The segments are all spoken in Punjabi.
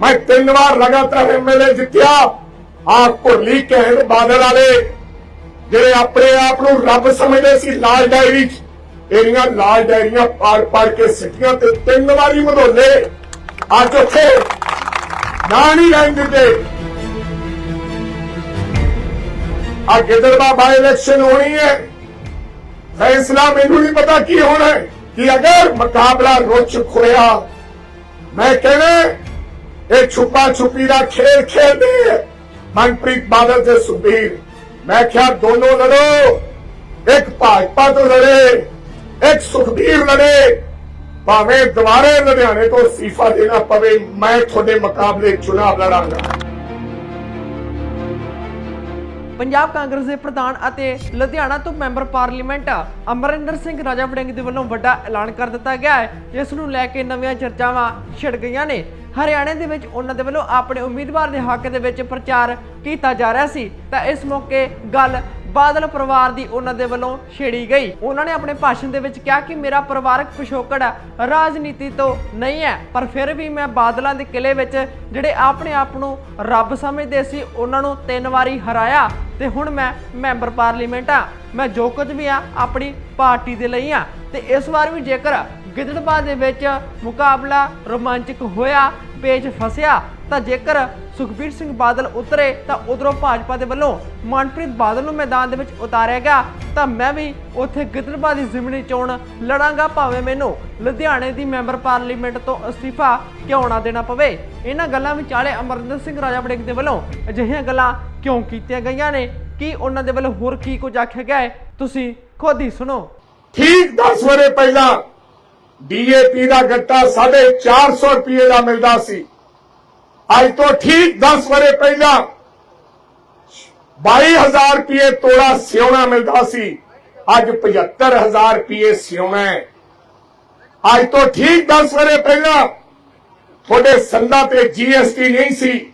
ਮੈਂ ਤਿੰਨ ਵਾਰ ਲਗਾਤਾਰ ਐਮਐਲਏ ਜਿੱਤਿਆ। ਆਹ ਭੁਰਲੀ ਕਹਿਣ ਬਾਦਲ ਵਾਲੇ, ਜਿਹੜੇ ਆਪਣੇ ਆਪ ਨੂੰ ਰੱਬ ਸਮਝਦੇ ਸੀ ਲਾਲ ਡਾਇਰੀ 'ਚ। ਲਾਲ ਡਾਇਰੀਆਂ ਪਾੜ ਪਾੜ ਕੇ ਸਿੱਟੀਆਂ ਤੇ ਤਿੰਨ ਵਾਰੀ ਮਧੋਲੇ। ਅੱਜ ਉੱਥੇ ਨਾ ਨਹੀਂ ਰਹਿਣ ਦਿੱਤੇ ਆ ਗਿੱਦੜਵਾ ਬਾਈ ਇਲੈਕਸ਼ਨ ਹੋਣੀ ਹੈ। ਫੈਸਲਾ ਮੈਨੂੰ ਨਹੀਂ ਪਤਾ ਕੀ ਹੋਣਾ ਹੈ। ਕਿ ਅਗਰ ਮੁਕਾਬਲਾ ਰੁੱਝ ਖੋਇਆ ਮੈਂ ਕਹਿੰਦਾ ਇਹ ਛੁਪਾ ਛੁਪੀ ਦਾ ਖੇਲ ਖੇਲਦੇ ਮਨਪ੍ਰੀਤ ਬਾਦਲ ਤੇ ਸੁਖਬੀਰ। ਮੈਂ ਕਿਹਾ ਦੋਨੋਂ ਲੜੋ। ਇੱਕ ਭਾਜਪਾ ਤੋਂ ਲੜੇ, ਇੱਕ ਸੁਖਬੀਰ ਲੜੇ। ਭਾਵੇਂ ਦੁਬਾਰੇ ਲੁਧਿਆਣੇ ਤੋਂ ਅਸਤੀਫਾ ਦੇਣਾ ਪਵੇ, ਮੈਂ ਤੁਹਾਡੇ ਮੁਕਾਬਲੇ ਚੁਣਾਵ ਲੜਾਂਗਾ। ਪੰਜਾਬ ਕਾਂਗਰਸ ਦੇ ਪ੍ਰਧਾਨ ਅਤੇ ਲੁਧਿਆਣਾ ਤੋਂ ਮੈਂਬਰ ਪਾਰਲੀਮੈਂਟ ਅਮਰਿੰਦਰ ਸਿੰਘ ਰਾਜਾ ਵੜਿੰਗ ਦੇ ਵੱਲੋਂ ਵੱਡਾ ਐਲਾਨ ਕਰ ਦਿੱਤਾ ਗਿਆ ਹੈ। ਜਿਸ ਨੂੰ ਲੈ ਕੇ ਨਵੀਆਂ ਚਰਚਾਵਾਂ ਛਿੜ ਗਈਆਂ ਨੇ। ਹਰਿਆਣੇ ਦੇ ਵਿੱਚ ਉਹਨਾਂ ਦੇ ਵੱਲੋਂ ਆਪਣੇ ਉਮੀਦਵਾਰ ਦੇ ਹੱਕ ਦੇ ਵਿੱਚ ਪ੍ਰਚਾਰ ਕੀਤਾ ਜਾ ਰਿਹਾ ਸੀ, ਤਾਂ ਇਸ ਮੌਕੇ ਗੱਲ ਬਾਦਲ ਪਰਿਵਾਰ ਦੀ ਉਹਨਾਂ ਦੇ ਵੱਲੋਂ ਛੇੜੀ ਗਈ। ਉਹਨਾਂ ਨੇ ਆਪਣੇ ਭਾਸ਼ਣ ਦੇ ਵਿੱਚ ਕਿਹਾ ਕਿ ਮੇਰਾ ਪਰਿਵਾਰਕ ਪਿਛੋਕੜ ਰਾਜਨੀਤੀ ਤੋਂ ਨਹੀਂ ਹੈ, ਪਰ ਫਿਰ ਵੀ ਮੈਂ ਬਾਦਲਾਂ ਦੇ ਕਿਲੇ ਵਿੱਚ ਜਿਹੜੇ ਆਪਣੇ ਆਪ ਨੂੰ ਰੱਬ ਸਮਝਦੇ ਸੀ, ਉਹਨਾਂ ਨੂੰ ਤਿੰਨ ਵਾਰੀ ਹਰਾਇਆ ਤੇ ਹੁਣ ਮੈਂ ਮੈਂਬਰ ਪਾਰਲੀਮੈਂਟ ਆ ਮੈਂ ਜੋ ਕੁਝ ਵੀ ਆ ਆਪਣੀ ਪਾਰਟੀ ਦੇ ਲਈ ਆ ਤੇ ਇਸ ਵਾਰ ਵੀ ਜੇਕਰ ਗਿੱਦੜਬਾਹ ਦੇ ਵਿੱਚ ਮੁਕਾਬਲਾ ਰੋਮਾਂਚਕ ਹੋਇਆ ਪੇਚ ਫਸਿਆ, ਤਾਂ ਜੇਕਰ ਸੁਖਬੀਰ ਸਿੰਘ ਬਾਦਲ ਉਤਰੇ, ਤਾਂ ਉਧਰੋਂ ਭਾਜਪਾ ਦੇ ਵੱਲੋਂ ਮਨਪ੍ਰੀਤ ਬਾਦਲ ਨੂੰ ਮੈਦਾਨ ਦੇ ਵਿੱਚ ਉਤਾਰਿਆ ਗਿਆ। ਤਾਂ ਮੈਂ ਵੀ ਉੱਥੇ ਗਿੱਦੜਬਾਹ ਦੀ ਜ਼ਿਮਨੀ ਚੋਣ ਲੜਾਂਗਾ, ਭਾਵੇਂ ਮੈਨੂੰ ਲੁਧਿਆਣੇ ਦੀ ਮੈਂਬਰ ਪਾਰਲੀਮੈਂਟ ਤੋਂ ਅਸਤੀਫਾ ਕਿਉਂ ਨਾ ਦੇਣਾ ਪਵੇ। ਇਹਨਾਂ ਗੱਲਾਂ ਵਿਚਾਲੇ ਅਮਰਿੰਦਰ ਸਿੰਘ ਰਾਜਾ ਵੜਿੰਗ ਦੇ ਵੱਲੋਂ ਅਜਿਹੀਆਂ ਗੱਲਾਂ ਕਿਉਂ ਕੀਤੀਆਂ ਗਈਆਂ ਨੇ? ਕੀ ਉਹਨਾਂ ਦੇ ਵੱਲੋਂ ਹੋਰ ਕੀ ਕੁਝ ਆਖਿਆ ਗਿਆ ਹੈ? ਤੁਸੀਂ ਖੁਦ ਹੀ ਸੁਣੋ। ਠੀਕ 10 ਵਰੇ ਪਹਿਲਾਂ ਡੀਏਪੀ ਦਾ ਗੱਟਾ 450 ਰੁਪਏ ਦਾ ਮਿਲਦਾ ਸੀ। ਅੱਜ ਤੋਂ ਠੀਕ 10 ਵਰੇ ਪਹਿਲਾਂ 22000 ਰੁਪਏ ਤੋੜਾ ਸਿਉਣਾ ਮਿਲਦਾ ਸੀ। ਅੱਜ 75000 ਰੁਪਏ ਸਿਉਣਾ ਹੈ। ਅੱਜ ਤੋਂ ਠੀਕ 10 ਵਰੇ ਪਹਿਲਾਂ ਤੁਹਾਡੇ ਸੰਦਾਂ ਤੇ ਜੀਐਸਟੀ ਨਹੀਂ ਸੀ।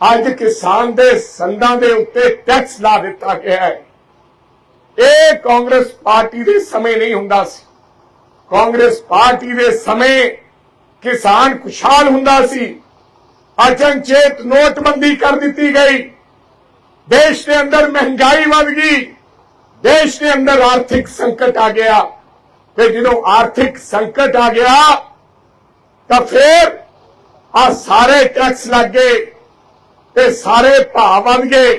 ਅੱਜ ਕਿਸਾਨ ਦੇ ਸੰਦਾਂ ਦੇ ਉੱਤੇ ਟੈਕਸ ਲਾ ਦਿੱਤਾ ਗਿਆ ਹੈ। ਇਹ ਕਾਂਗਰਸ ਪਾਰਟੀ ਦੇ ਸਮੇਂ ਨਹੀਂ ਹੁੰਦਾ ਸੀ। ਕਾਂਗਰਸ ਪਾਰਟੀ ਦੇ ਸਮੇਂ ਕਿਸਾਨ ਖੁਸ਼ਹਾਲ ਹੁੰਦਾ ਸੀ। ਅਚਨਚੇਤ ਨੋਟਬੰਦੀ ਕਰ ਦਿੱਤੀ ਗਈ। ਦੇਸ਼ ਦੇ ਅੰਦਰ ਮਹਿੰਗਾਈ ਵੱਧ ਗਈ। ਦੇਸ਼ ਦੇ ਅੰਦਰ ਆਰਥਿਕ ਸੰਕਟ ਆ ਗਿਆ। ਤੇ ਜਦੋਂ ਆਰਥਿਕ ਸੰਕਟ ਆ ਗਿਆ, ਤਾਂ ਫਿਰ ਆ ਸਾਰੇ ਟੈਕਸ ਲੱਗੇ ਤੇ ਸਾਰੇ ਭਾਅ ਵੱਧ ਗਏ।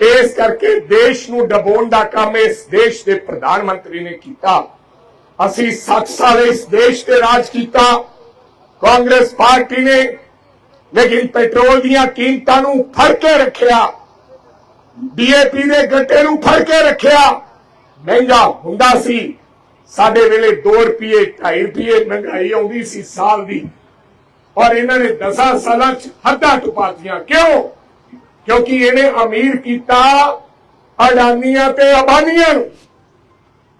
ਇਸ ਕਰਕੇ ਦੇਸ਼ ਨੂੰ ਡਬੋਣ ਦਾ ਕੰਮ ਇਸ ਦੇਸ਼ ਦੇ ਪ੍ਰਧਾਨ ਮੰਤਰੀ ਨੇ ਕੀਤਾ। ਅਸੀਂ 7 ਸਾਲ ਇਸ ਦੇਸ਼ ਤੇ ਰਾਜ ਕੀਤਾ। ਕਾਂਗਰਸ ਪਾਰਟੀ ਨੇ, ਲੇਕਿਨ ਪੈਟਰੋਲ ਦੀਆਂ ਕੀਮਤਾਂ ਨੂੰ ਫੜ ਕੇ ਰੱਖਿਆ। ਡੀਏਪੀ ਦੇ ਗੱਟੇ ਨੂੰ ਫੜ ਕੇ ਰੱਖਿਆ। ਮਹਿੰਗਾ ਹੁੰਦਾ ਸੀ। ਸਾਡੇ ਵੇਲੇ 2 ਰੁਪਏ 2.5 ਰੁਪਏ ਮਹਿੰਗਾਈ ਆਉਂਦੀ ਸੀ ਸਾਲ ਦੀ। ਔਰ ਇਹਨਾਂ ਨੇ 10 ਸਾਲਾਂ ਚ ਹੱਦਾਂ ਟੁਪਾਤੀਆਂ। ਕਿਉਂ? ਕਿਉਂਕਿ ਇਹਨੇ ਅਮੀਰ ਕੀਤਾ ਅਡਾਨੀਆਂ ਤੇ ਅਬਾਨੀਆਂ ਨੂੰ।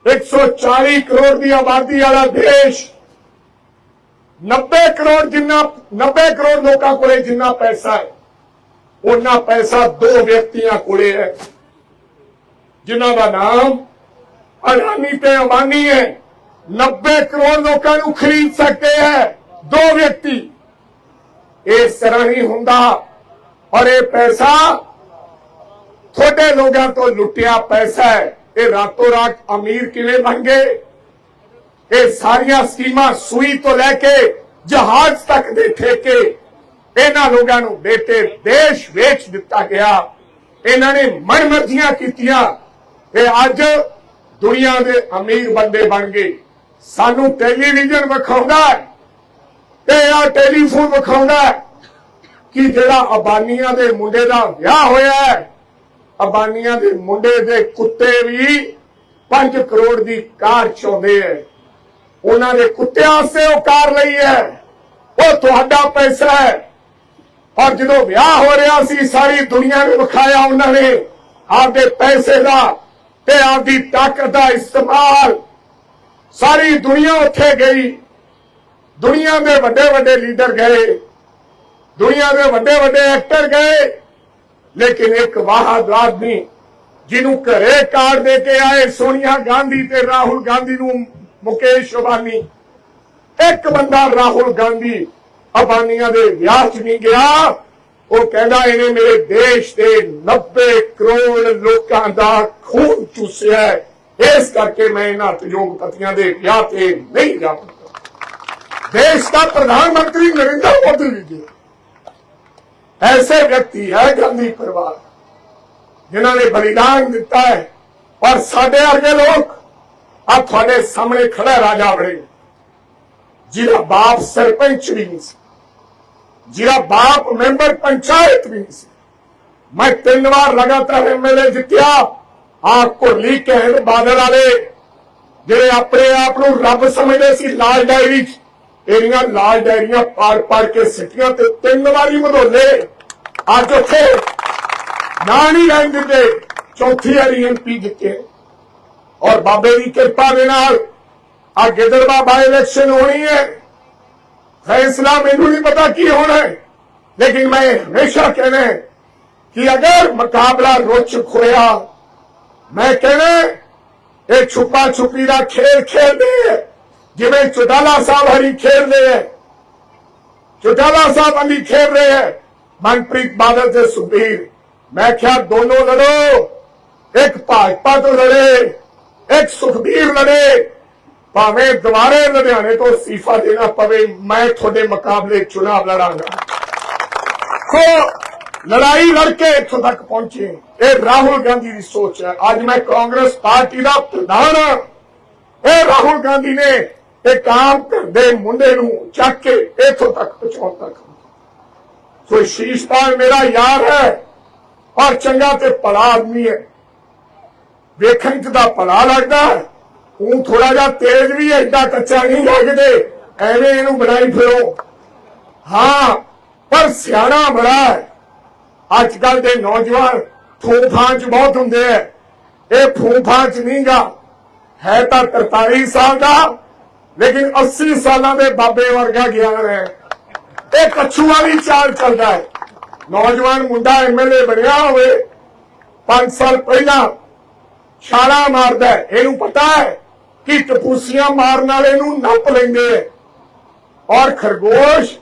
140 ਕਰੋੜ ਦੀ ਆਬਾਦੀ ਵਾਲਾ ਦੇਸ਼। 90 ਕਰੋੜ ਜਿੰਨਾ 90 ਕਰੋੜ ਲੋਕਾਂ ਕੋਲੇ ਜਿੰਨਾ ਪੈਸਾ ਹੈ, ਉਹਨਾਂ ਪੈਸਾ ਦੋ ਵਿਅਕਤੀਆਂ ਕੋਲੇ ਹੈ, ਜਿਨ੍ਹਾਂ ਦਾ ਨਾਮ ਅਡਾਨੀ ਤੇ ਅਬਾਨੀ ਹੈ। 90 ਕਰੋੜ ਲੋਕਾਂ ਨੂੰ ਖਰੀਦ ਸਕਦੇ ਹੈ ਦੋ ਵਿਅਕਤੀ। ਇਸ ਤਰ੍ਹਾਂ ਹੀ ਹੁੰਦਾ ਔਰ ਇਹ ਪੈਸਾ ਤੁਹਾਡੇ ਲੋਕਾਂ ਤੋਂ ਲੁੱਟਿਆ ਪੈਸਾ ਹੈ। ਇਹ ਰਾਤੋਂ ਰਾਤ ਅਮੀਰ ਕਿਵੇਂ ਬਣ ਗਏ ਇਹ ਸਾਰੀਆਂ ਸਕੀਮਾਂ ਸੂਈ ਤੋਂ ਲੈ ਕੇ ਜਹਾਜ਼ ਤੱਕ ਦੇ ਠੇਕੇ ਇਹਨਾਂ ਲੋਕਾਂ ਨੂੰ ਬੇਟੇ ਦੇਸ਼ ਵੇਚ ਦਿੱਤਾ ਗਿਆ। ਇਹਨਾਂ ਨੇ ਮਨਮਰਜ਼ੀਆਂ ਕੀਤੀਆਂ। ਤੇ ਅੱਜ ਦੁਨੀਆ ਦੇ ਅਮੀਰ ਬੰਦੇ ਬਣ ਗਏ। ਸਾਨੂੰ ਟੈਲੀਵਿਜ਼ਨ ਵਿਖਾਉਂਦਾ ਤੇ ਆ ਟੈਲੀਫੋਨ ਵਿਖਾਉਂਦਾ ਕਿ ਜਿਹੜਾ ਅਬਾਨੀਆਂ ਦੇ ਮੁੰਡੇ ਦਾ ਵਿਆਹ ਹੋਇਆ ਹੈ ਅਬਾਨੀਆਂ ਦੇ ਮੁੰਡੇ ਦੇ ਕੁੱਤੇ ਵੀ 5 ਕਰੋੜ ਦੀ ਕਾਰ ਚਾਹੁੰਦੇ ਐ। ਉਹਨਾਂ ਦੇ ਕੁੱਤਿਆਂ ਵਾਸਤੇ ਉਹ ਕਾਰ ਲਈ ਹੈ ਉਹ ਤੁਹਾਡਾ ਪੈਸਾ ਹੈ ਔਰ ਜਦੋਂ ਵਿਆਹ ਹੋ ਰਿਹਾ ਸੀ, ਸਾਰੀ ਦੁਨੀਆ ਨੂੰ ਵਿਖਾਇਆ ਉਹਨਾਂ ਨੇ ਆਪਦੇ ਪੈਸੇ ਦਾ ਤੇ ਆਪਦੀ ਤਾਕਤ ਦਾ ਇਸਤੇਮਾਲ। ਸਾਰੀ ਦੁਨੀਆ ਉੱਥੇ ਗਈ। ਦੁਨੀਆ ਦੇ ਵੱਡੇ ਵੱਡੇ ਲੀਡਰ ਗਏ। ਦੁਨੀਆ ਦੇ ਵੱਡੇ ਵੱਡੇ ਐਕਟਰ ਗਏ। ਲੇਕਿਨ ਇੱਕ ਵਾਹਦ ਆਦਮੀ ਜਿਹਨੂੰ ਘਰੇ ਕਾਰਡ ਦੇ ਕੇ ਆਏ, ਸੋਨੀਆ ਗਾਂਧੀ ਤੇ ਰਾਹੁਲ ਗਾਂਧੀ ਨੂੰ ਮੁਕੇਸ਼ ਅਬਾਨੀ। ਇੱਕ ਬੰਦਾ ਰਾਹੁਲ ਗਾਂਧੀ ਅਬਾਨੀਆਂ ਦੇ ਵਿਆਹ 'ਚ ਨਹੀਂ ਗਿਆ। ਉਹ ਕਹਿੰਦਾ, ਇਹਨੇ ਮੇਰੇ ਦੇਸ਼ ਦੇ 90 ਕਰੋੜ ਲੋਕਾਂ ਦਾ ਖੂਨ ਚੂਸਿਆ ਇਸ ਕਰਕੇ ਮੈਂ ਇਹਨਾਂ ਉਦਯੋਗਪਤੀਆਂ ਦੇ ਵਿਆਹ ਤੇ ਨਹੀਂ ਜਾਵਾਂਗਾ। ਦੇਸ਼ ਦਾ ਪ੍ਰਧਾਨ ਮੰਤਰੀ ਨਰਿੰਦਰ ਮੋਦੀ ਜੀ। ਗਿਆ ਐਸੇ ਵਿਅਕਤੀ ਹੈ ਗਾਂਧੀ ਪਰਿਵਾਰ ਜਿਨ੍ਹਾਂ ਨੇ ਬਲੀਦਾਨ ਦਿੱਤਾ ਹੈ ਪਰ ਸਾਡੇ ਵਰਗੇ ਲੋਕ ਆ ਤੁਹਾਡੇ ਸਾਹਮਣੇ ਖੜਾ ਰਾਜਾ ਵੜੇ ਜਿਹਦਾ ਬਾਪ ਸਰਪੰਚ ਵੀ ਨਹੀਂ ਸੀ ਜਿਹਦਾ ਬਾਪ ਮੈਂਬਰ ਪੰਚਾਇਤ ਵੀ ਨਹੀਂ ਸੀ ਮੈਂ ਤਿੰਨ ਵਾਰ ਲਗਾਤਾਰ ਐਮਐਲਏ ਜਿੱਤਿਆ ਆ ਕੋਲੀ ਕਹਿਣ ਬਾਦਲ ਵਾਲੇ ਜਿਹੜੇ ਆਪਣੇ ਆਪ ਨੂੰ ਰੱਬ ਸਮਝਦੇ ਸੀ ਲਾਲ ਡਾਇਰੀ ਇਹਦੀਆਂ ਲਾਲ ਡੈਰੀਆਂ ਪਾੜ ਪਾੜ ਕੇ ਸਿੱਟੀਆਂ ਤੇ ਤਿੰਨ ਵਾਰੀ ਮਧੋਲੇ। ਅੱਜ ਉੱਥੇ ਨਾ ਨਹੀਂ ਲੈਣ ਦਿੱਤੇ ਚੌਥੀ ਵਾਰੀ ਐਮਪੀ ਜਿੱਤੇ। ਔਰ ਬਾਬੇ ਦੀ ਕਿਰਪਾ ਦੇ ਨਾਲ ਆ ਗਿੱਦੜਵਾ ਬਾਈ ਇਲੈਕਸ਼ਨ ਹੋਣੀ ਹੈ। ਫੈਸਲਾ ਮੈਨੂੰ ਨਹੀਂ ਪਤਾ ਕੀ ਹੋਣਾ ਹੈ। ਲੇਕਿਨ ਮੈਂ ਹਮੇਸ਼ਾ ਕਹਿਣਾ ਕਿ ਅਗਰ ਮੁਕਾਬਲਾ ਰੁੱਚ ਖੋਇਆ ਮੈਂ ਕਹਿਣਾ ਇਹ ਛੁਪਾ ਛੁਪੀ ਦਾ ਖੇਲ ਖੇਲਦੇ ਹੈ, ਜਿਵੇਂ ਚੁਟਾਲਾ ਸਾਹਿਬ ਹਰੀ ਖੇਡ ਰਹੇ ਹੈ, ਚੁਟਾਲਾ ਸਾਹਿਬ ਅਲੀ ਖੇਡ ਰਹੇ ਹੈ, ਮਨਪ੍ਰੀਤ ਬਾਦਲ ਤੇ ਸੁਖਬੀਰ। ਮੈਂ ਕਿਹਾ, ਦੋਨੋਂ ਲੜੋ, ਇੱਕ ਭਾਜਪਾ ਤੋਂ ਲੜੇ, ਇੱਕ ਸੁਖਬੀਰ ਲੜੇ। ਭਾਵੇਂ ਦੁਬਾਰੇ ਲੁਧਿਆਣੇ ਤੋਂ ਅਸਤੀਫਾ ਦੇਣਾ ਪਵੇ, ਮੈਂ ਤੁਹਾਡੇ ਮੁਕਾਬਲੇ ਚੁਣਾਵ ਲੜਾਂਗਾ। ਕੋ ਲੜਾਈ ਲੜ ਕੇ ਇੱਥੋਂ ਤੱਕ ਪਹੁੰਚੇ। ਇਹ ਰਾਹੁਲ ਗਾਂਧੀ ਦੀ ਸੋਚ ਹੈ। ਅੱਜ ਮੈਂ ਕਾਂਗਰਸ ਪਾਰਟੀ ਦਾ ਪ੍ਰਧਾਨ ਹਾਂ। ਇਹ ਰਾਹੁਲ ਗਾਂਧੀ ਨੇ ਇਹ ਕਾਮ ਕਰਦੇ ਮੁੰਡੇ ਨੂੰ ਚੱਕ ਕੇ ਇੱਥੋਂ ਤੱਕ ਪਹੁੰਚਾਉਣ ਤੱਕ ਸੋ ਸ਼ੀਸ਼ਪਾਲ ਮੇਰਾ ਯਾਰ ਹੈ, ਔਰ ਚੰਗਾ ਤੇ ਭਲਾ ਆਦਮੀ ਹੈ। ਵੇਖਣ ਚ ਦਾ ਭਲਾ ਲੱਗਦਾ ਉਹ ਥੋੜਾ ਜਿਹਾ ਤੇਜ਼ ਵੀ ਹੈ ਕੱਚਾ ਨਹੀਂ ਲੱਗਦੇ। ਐਵੇਂ ਇਹਨੂੰ ਬਣਾਈ ਫਿਰੋ। ਹਾਂ, ਪਰ ਸਿਆਣਾ ਬੜਾ ਹੈ। ਅੱਜ ਕੱਲ ਦੇ ਨੌਜਵਾਨ ਫੂਫਾਂ ਚ ਬਹੁਤ ਹੁੰਦੇ ਐ ਇਹ ਫੂਫਾਂ ਚ ਨਹੀਂਗਾ ਹੈ ਤਾਂ 43 ਸਾਲ ਦਾ ਲੇਕਿਨ 80 ਸਾਲਾਂ ਦੇ ਬਾਬੇ ਵਰਗਾ ਗਿਆਨ ਹੈ। ਇਹ ਕੱਛੂ ਵਾਲੀ ਚਾਲ ਚੱਲਦਾ ਹੈ। ਨੌਜਵਾਨ ਮੁੰਡਾ ਐਮਐਲਏ ਬਣਿਆ ਹੋਵੇ 5 ਸਾਲ ਪਹਿਲਾਂ ਛਾਲਾ ਮਾਰਦਾ ਇਹਨੂੰ ਪਤਾ ਹੈ ਕਿ ਟਪੂਸੀਆਂ ਮਾਰਨ ਵਾਲੇ ਨੂੰ ਨੱਪ ਲੈਂਦੇ ਔਰ ਖਰਗੋਸ਼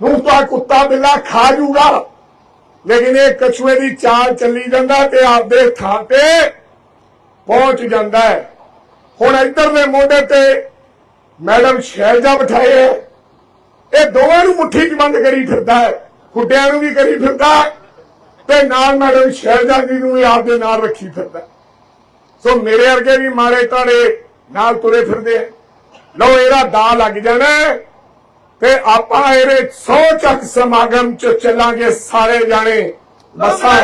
ਨੂੰ ਤਾਂ ਕੁੱਤਾ ਬਿੱਲਾ ਖਾ ਜੂਗਾ। ਲੇਕਿਨ ਇਹ ਕਛੂਏ ਦੀ ਚਾਲ ਚੱਲੀ ਜਾਂਦਾ ਤੇ ਆਪਦੇ ਥਾਂ ਤੇ ਪਹੁੰਚ ਜਾਂਦਾ ਹੈ। ਹੁਣ ਇੱਧਰ ਦੇ ਮੋਢੇ ਤੇ ਮੈਡਮ ਸ਼ੈਲਜਾ ਬਿਠਾਏ ਹੈ। ਇਹ ਦੋਵਾਂ ਨੂੰ ਮੁੱਠੀ 'ਚ ਬੰਦ ਕਰੀ ਫਿਰਦਾ ਹੈ। ਕੁੱਟਿਆਂ ਨੂੰ ਵੀ ਕਰੀ ਫਿਰਦਾ ਤੇ ਨਾਲ ਮੈਡਮ ਸ਼ੈਲਜਾ ਜੀ ਨੂੰ ਵੀ ਆਪਦੇ ਨਾਲ ਰੱਖੀ ਫਿਰਦਾ ਸੋ ਮੇਰੇ ਵਰਗੇ ਵੀ ਮਾਰੇ ਤਾੜੇ ਨਾਲ ਤੁਰੇ ਫਿਰਦੇ ਆ। ਲਓ, ਇਹਦਾ ਦਾ ਲੱਗ ਜਾਣਾ ਤੇ ਆਪਾਂ ਇਹਦੇ 100 ਚੱਕ ਸਮਾਗਮ ਚ ਚੱਲਾਂਗੇ ਸਾਰੇ ਜਾਣੇ। ਬਸਾਂ